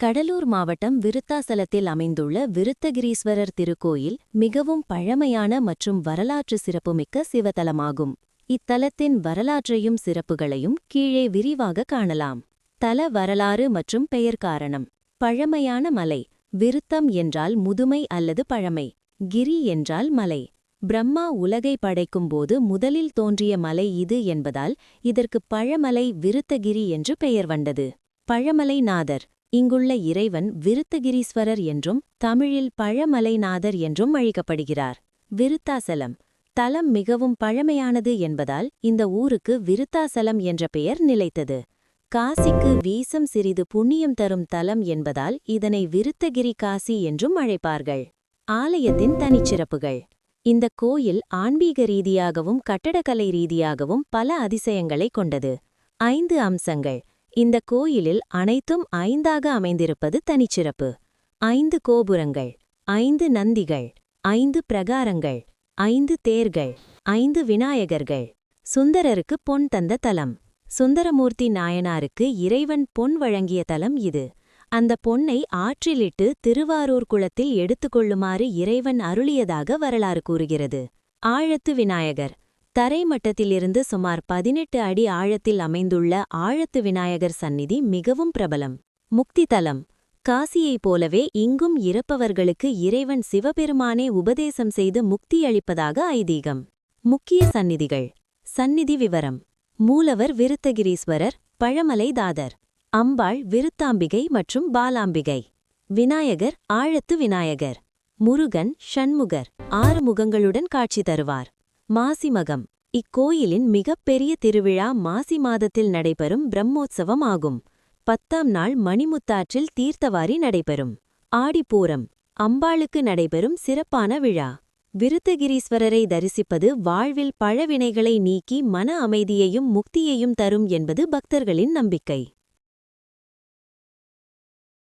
கடலூர் மாவட்டம் விருத்தாசலத்தில் அமைந்துள்ள விருத்தகிரீஸ்வரர் திருக்கோயில் மிகவும் பழமையான மற்றும் வரலாற்று சிறப்புமிக்க சிவத்தலமாகும். இத்தலத்தின் வரலாற்றையும் சிறப்புகளையும் கீழே விரிவாக காணலாம். தல வரலாறு மற்றும் பெயர் காரணம். பழமையான மலை. விருத்தம் என்றால் முதுமை அல்லது பழமை. கிரி என்றால் மலை. பிரம்மா உலகை படைக்கும்போது முதலில் தோன்றிய மலை இது என்பதால் இதற்கு பழமலை விருத்தகிரி என்று பெயர் வந்தது. பழமலை நாதர். இங்குள்ள இறைவன் விருத்தகிரீஸ்வரர் என்றும் தமிழில் பழமலைநாதர் என்றும் அழைக்கப்படுகிறார். விருத்தாசலம். தலம் மிகவும் பழமையானது என்பதால் இந்த ஊருக்கு விருத்தாசலம் என்ற பெயர் நிலைத்தது. காசிக்கு வீசம் சிறிது புண்ணியம் தரும் தலம் என்பதால் இதனை விருத்தகிரி காசி என்றும் அழைப்பார்கள். ஆலயத்தின் தனிச்சிறப்புகள். இந்த கோயில் ஆன்மீக ரீதியாகவும் கட்டடக்கலை ரீதியாகவும் பல அதிசயங்களை கொண்டது. ஐந்து அம்சங்கள். இந்த கோயிலில் அனைத்தும் ஐந்தாக அமைந்திருப்பது தனிச்சிறப்பு. ஐந்து கோபுரங்கள் ஐந்து நந்திகள் ஐந்து பிரகாரங்கள் ஐந்து தேர்கள் ஐந்து விநாயகர்கள். சுந்தரருக்கு பொன் தந்த தலம். சுந்தரமூர்த்தி நாயனாருக்கு இறைவன் பொன் வழங்கிய தலம் இது. அந்த பொன்னை ஆற்றிலிட்டு திருவாரூர் குளத்தில் எடுத்துக்கொள்ளுமாறு இறைவன் அருளியதாக வரலாறு கூறுகிறது. ஆழத்து விநாயகர். தரைமட்டத்திலிருந்து சுமார் பதினெட்டு அடி ஆழத்தில் அமைந்துள்ள ஆழத்து விநாயகர் சந்நிதி மிகவும் பிரபலம். முக்தி தலம் காசியைப் போலவே இங்கும் இறப்பவர்களுக்கு இறைவன் சிவபெருமானே உபதேசம் செய்து முக்தியளிப்பதாக ஐதீகம். முக்கிய சந்நிதிகள். சந்நிதி விவரம். மூலவர் விருத்தகிரீஸ்வரர் பழமலைதாதர் அம்பாள் விருத்தாம்பிகை மற்றும் பாலாம்பிகை. விநாயகர் ஆழத்து விநாயகர். முருகன் ஷண்முகர் ஆறு முகங்களுடன் காட்சி தருவார். மாசிமகம். இக்கோயிலின் மிகப்பெரிய திருவிழா மாசி மாதத்தில் நடைபெறும் பிரம்மோத்சவம் ஆகும். பத்தாம் நாள் மணிமுத்தாற்றில் தீர்த்தவாரி நடைபெறும். ஆடிப்பூரம். அம்பாளுக்கு நடைபெறும் சிறப்பான விழா. விருத்தகிரீஸ்வரரை தரிசிப்பது வாழ்வில் பழவினைகளை நீக்கி மன அமைதியையும் முக்தியையும் தரும் என்பது பக்தர்களின் நம்பிக்கை.